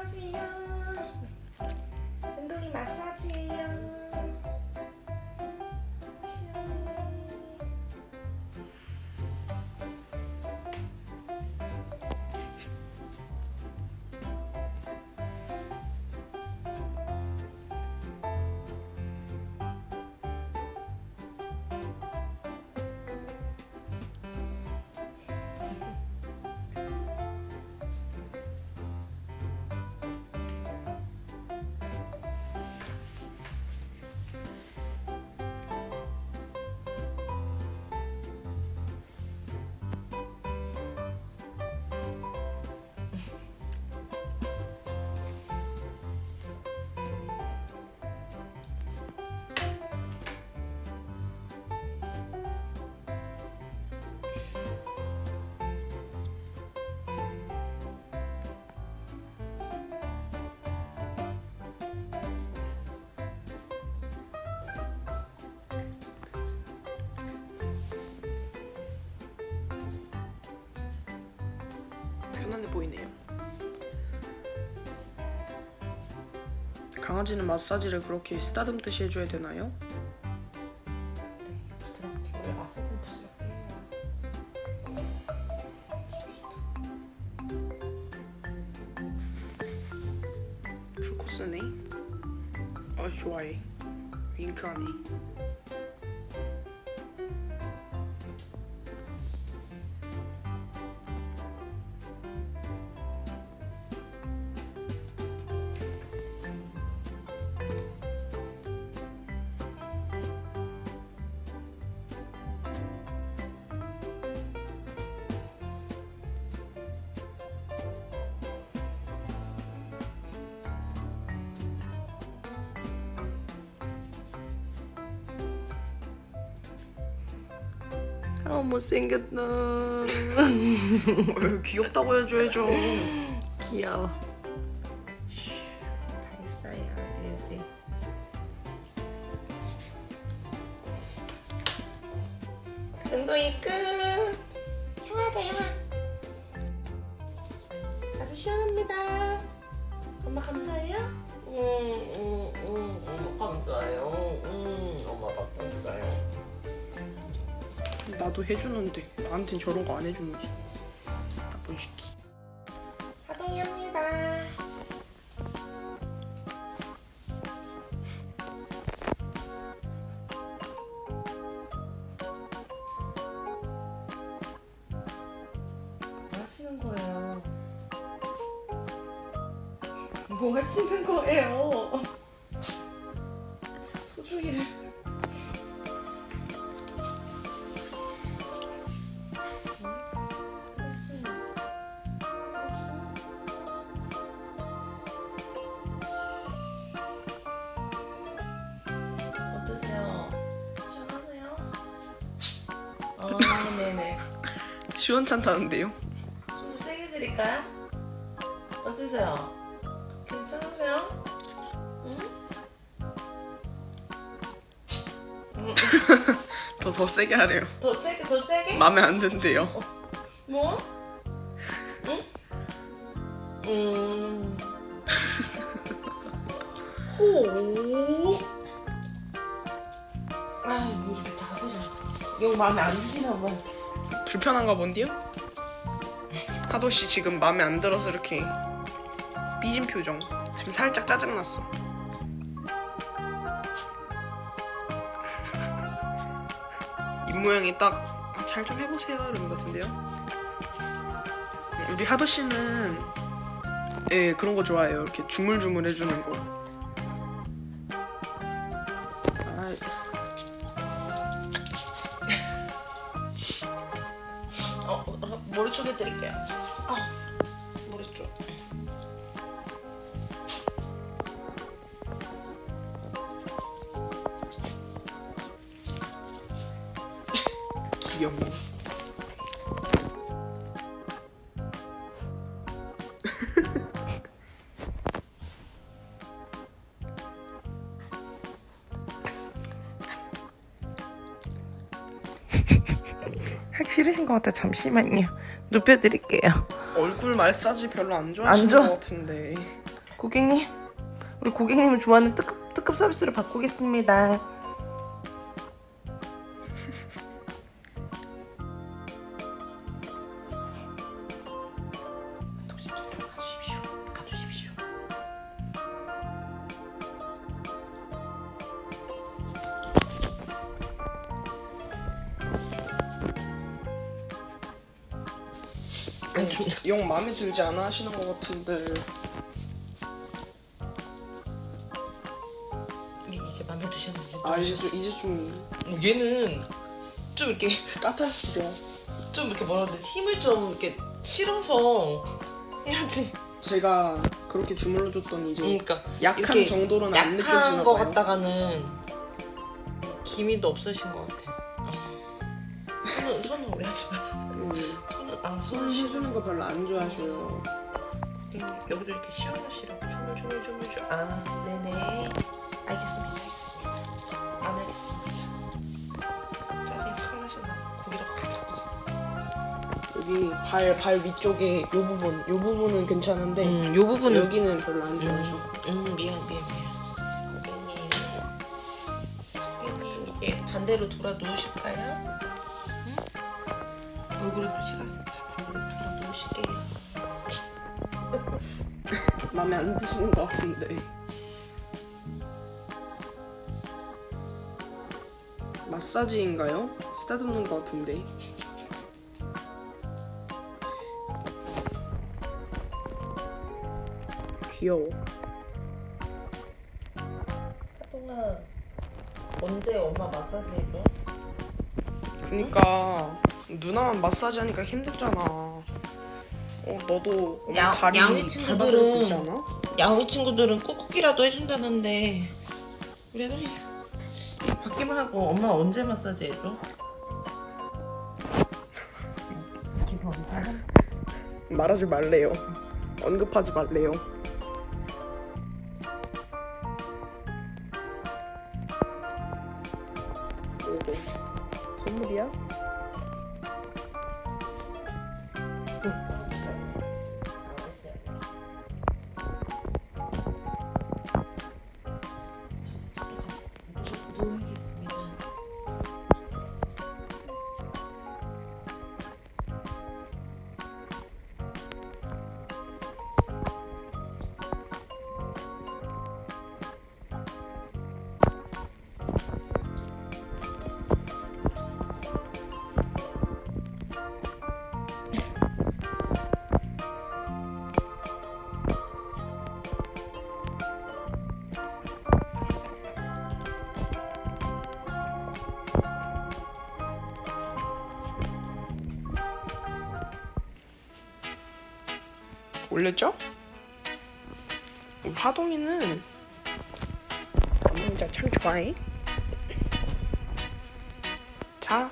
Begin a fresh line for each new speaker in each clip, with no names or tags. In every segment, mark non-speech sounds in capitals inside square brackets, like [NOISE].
안녕하세요. 은동이 마사지예요.
편안해 보이네요. 강아지는 마사지를 그렇게 쓰다듬듯이 해줘야 되나요? 풀코스네. 아 좋아해. 윙크하네.
아 못생겼다.
어, 귀엽다고 해줘야죠.
귀여워. 다 했어요. 이제. 은동이 끝. 형아다 형아. 아주 시원합니다. 엄마 감사해요? 응, 응, 응, 엄마 감사해요. 응, 엄마 감사해요.
나도 해주는데 나한텐 저런 거 안 해주는 거지. 나쁜 새끼.
하동이 합니다. 뭐 하시는 거예요? 뭐 하시는 거예요? 소중이를.
시원찮다는데요?
좀더 세게 드릴까요? 어떠세요? 괜찮으세요? 응? [LAUGHS]
더 더 세게 하래요.
더 세게, 더 세게?
마음에 안 든대요.
뭐? 응? 음. 호. 아, 왜 이렇게 자세를. 이거 마음에 안 드시나 봐.
불편한가 본데요? 하도 씨 지금 마음에 안 들어서 이렇게 삐진 표정. 지금 살짝 짜증 났어. [LAUGHS] 입 모양이 딱 잘 좀 해보세요 이런 것 같은데요. 우리 하도 씨는 예 그런 거 좋아해요. 이렇게 주물주물 해주는 거.
싫으신 것 같아. 잠시만요. 눕혀드릴게요.
얼굴 말싸지 별로 안 좋아하시는
안 좋아.
것 같은데.
고객님, 우리 고객님을 좋아하는 특급, 특급 서비스로 바꾸겠습니다.
아니, 영 마음에 들지 않아 하시는 것 같은데
이제 마음에 드셨는지
아 이제 좀, 이제 좀
얘는 좀 이렇게
까탈스러
좀 이렇게 뭐라 그러지 힘을 좀 이렇게 실어서 해야지.
제가 그렇게 주물러 줬더니 이제
그러니까
약한
이렇게
정도로는 안 느껴지나
거
봐요.
같다가는 기미도 없으신 것 같아. 아. 손은 손은 오래 하지 마.
음, 아손
손은
해주는 거 별로 안 좋아하셔요
음, 여기도 이렇게 시원하시라고 주물 주물 주물 주. 아 네네. 알겠습니다. 알겠습니다. 안 하겠습니다. 짜증이 확 나셨나? 거기로 가자.
여기 발, 발 위쪽에 요 부분 요 부분은 괜찮은데
음, 요 부분은
여기는 별로 안 좋아하셔
음 미안 미안 미안 고객님 고객님 이제 반대로 돌아 누우실까요? 싫어서 자 반대로 돌아 누우실게요
마음에 안 드시는 것 같은데. 마사지인가요? 쓰다듬는 것 같은데. 귀여워.
하동아 언제 엄마 마사지 해줘?
그니까 누나만 마사지 하니까 힘들잖아. 어 너도
야-
다리 수
친구들은-
있잖아?
야옹이 친구들은 꾹꾹이라도 해준다는데 우리 애들이 받기만 하고. 엄마 언제 마사지 해줘? [LAUGHS]
말하지 말래요. 언급하지 말래요
누
올렸죠? 우리 하동이는 남자 참 좋아해. 자.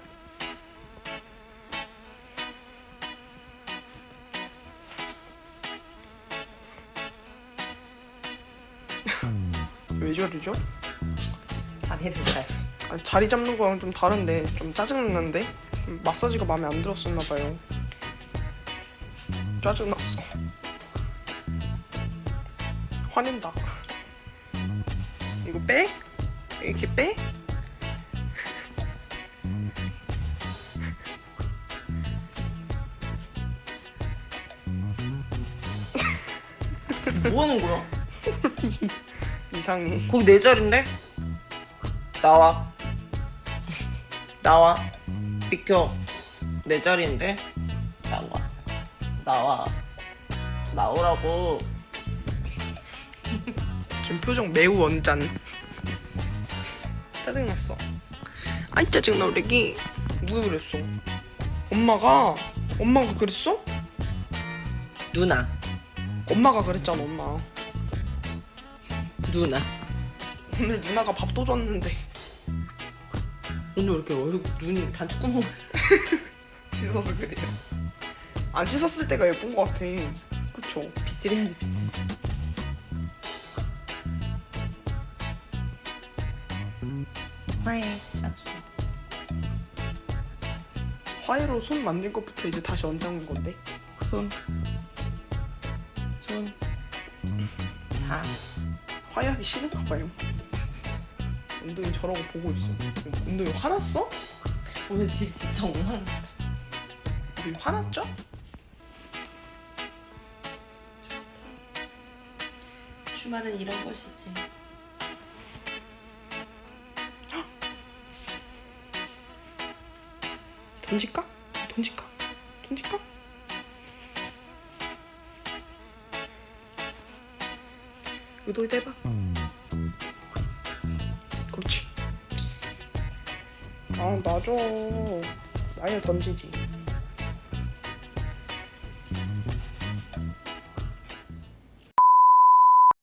왜 저러죠?
자리를 잘.
아니, 자리 잡는 거랑 좀 다른데 좀 짜증났는데 음, 마사지가 마음에 안 들었었나 봐요. 짜증났 화낸다. 이거 빼? 이렇게 빼?
뭐 하는 거야? [LAUGHS]
이상해.
거기 내 자리인데? 나와. 나와. 비켜. 내 자리인데? 나와. 나와. 나오라고.
지금 표정 매우 언짢. 짜증났어. 아이 짜증나 우리 누가 그랬어? 엄마가 엄마가 그랬어?
누나.
엄마가 그랬잖아 엄마.
누나.
오늘 누나가 밥도 줬는데
오늘 왜 이렇게 얼굴 눈이 단추구멍. [LAUGHS]
씻어서 그래요. 안 씻었을 때가 예쁜 것 같아. 그쵸?
빗질해야지 빗질. 화해. 악수.
화해로 손 만진 것부터 이제 다시 얹은 건데.
손. 손. 자
화해하기 싫은가 봐요. 운동이 저러고 보고 있어. 운동이 화났어?
오늘 진짜 정말
운동이 화났죠?
주말은 이런 것이지
던질까? 던질까? 던질까? 의도에 대봐. 그렇지. 아, 놔줘. 나야 던지지.